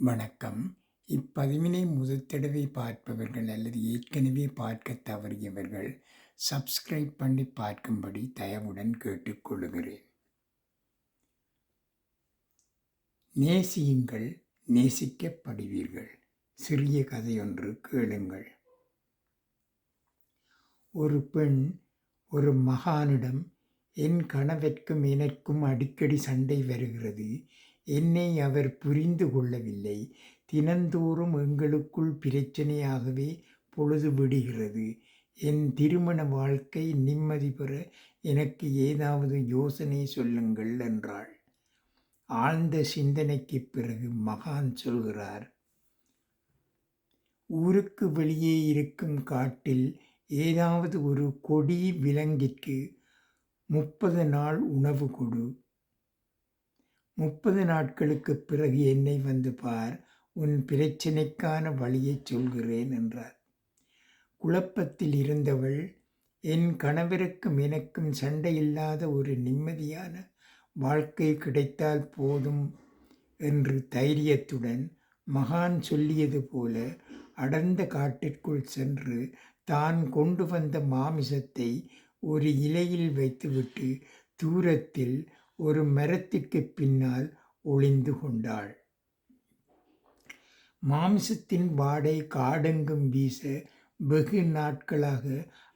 வணக்கம். இப்பதிவினை முதத்தடவை பார்ப்பவர்கள் அல்லது ஏற்கனவே பார்க்க தவறியவர்கள் சப்ஸ்கிரைப் பண்ணி பார்க்கும்படி தயவுடன் கேட்டுக்கொள்கிறேன் நேசியுங்கள் நேசிக்கப்படுவீர்கள். சிறிய கதையொன்று கேளுங்கள். ஒரு பெண் ஒரு மகானிடம் என் கணவர்க்கும் எனக்கும் அடிக்கடி சண்டை வருகிறது. என்னை அவர் புரிந்து கொள்ளவில்லை. தினந்தோறும் எங்களுக்குள் பிரச்சனையாகவே பொழுது விடுகிறது. என் திருமண வாழ்க்கை நிம்மதி பெற எனக்கு ஏதாவது யோசனை சொல்லுங்கள் என்றாள். ஆழ்ந்த சிந்தனைக்கு பிறகு மகான் சொல்கிறார் ஊருக்கு வெளியே இருக்கும் காட்டில் ஏதாவது ஒரு கொடி விலங்கிற்கு முப்பது நாள் உணவு கொடு. முப்பது நாட்களுக்குப் பிறகு என்னை வந்து பார் உன் பிரச்சினைக்கான வழியைச் சொல்கிறேன் என்றார். குழப்பத்தில் இருந்தவள் என் கணவருக்கும் எனக்கும் சண்டையில்லாத ஒரு நிம்மதியான வாழ்க்கை கிடைத்தால் போதும் என்று தைரியத்துடன் மகான் சொல்லியது போல அடர்ந்த காட்டிற்குள் சென்று தான் கொண்டு வந்த மாமிசத்தை ஒரு இலையில் வைத்துவிட்டு தூரத்தில் ஒரு மரத்திற்கு பின்னால் ஒளிந்து கொண்டாள். மாம்சத்தின் வாடை காடெங்கும் வீச வெகு நாட்களாக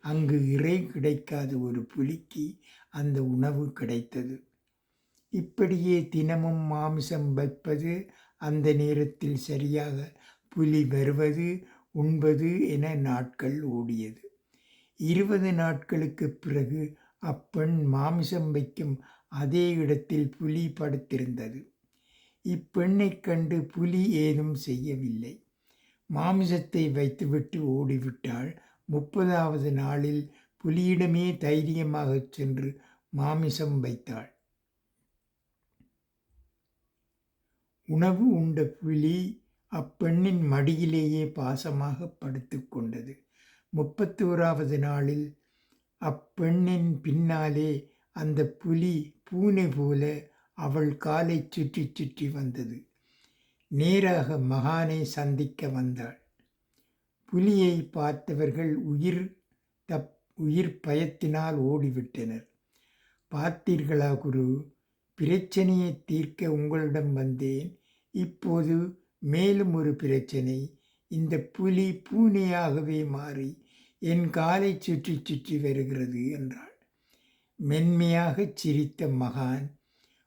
அங்கு இறை கிடைக்காத ஒரு புலிக்கு அந்த உணவு கிடைத்தது. இப்படியே தினமும் மாமிசம் வைப்பது அந்த நேரத்தில் சரியாக புலி வருவது உண்பது என நாட்கள் ஓடியது. இருபது நாட்களுக்கு பிறகு அப்பெண் மாமிசம் வைக்கும் அதே இடத்தில் புலி படுத்திருந்தது. இப்பெண்ணைக் கண்டு புலி ஏதும் செய்யவில்லை. மாமிசத்தை வைத்துவிட்டு ஓடிவிட்டாள். முப்பதாவது நாளில் புலியிடமே தைரியமாகச் சென்று மாமிசம் வைத்தாள். உணவு உண்ட புலி அப்பெண்ணின் மடியிலேயே பாசமாக படுத்து கொண்டது. முப்பத்தோராவது நாளில் அப்பெண்ணின் பின்னாலே அந்த புலி பூனை போல அவள் காலை சுற்றி சுற்றி வந்தது. நேராக மகானை சந்திக்க வந்தாள். புலியை பார்த்தவர்கள் உயிர் தப் உயிர் பயத்தினால் ஓடிவிட்டனர். பார்த்தீர்களா குரு? பிரச்சனையை தீர்க்க உங்களிடம் வந்தேன். இப்போது மேலும் ஒரு பிரச்சனை. இந்த புலி பூனையாகவே மாறி என் காலை சுற்றி சுற்றி வருகிறது என்றாள். மென்மையாகச் சிரித்த மகான்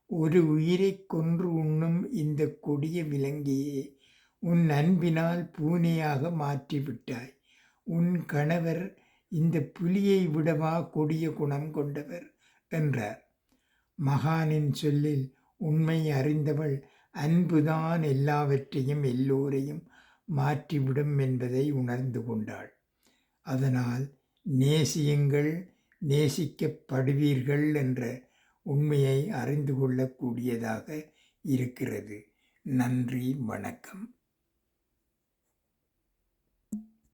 ஒரு உயிரைக் கொன்று உண்ணும் இந்த கொடிய விலங்கியே உன் அன்பினால் பூனையாக மாற்றிவிட்டாய். உன் கணவர் இந்த புலியை விடவா கொடிய குணம் கொண்டவர்? என்றார். மகானின் சொல்லில் உண்மை அறிந்தவள் அன்புதான் எல்லாவற்றையும் எல்லோரையும் மாற்றிவிடும் என்பதை உணர்ந்து கொண்டாள். அதனால் நேசியுங்கள் நேசிக்கப்படுவீர்கள் என்ற உண்மையை அறிந்து கொள்ளக்கூடியதாக இருக்கிறது. நன்றி வணக்கம்.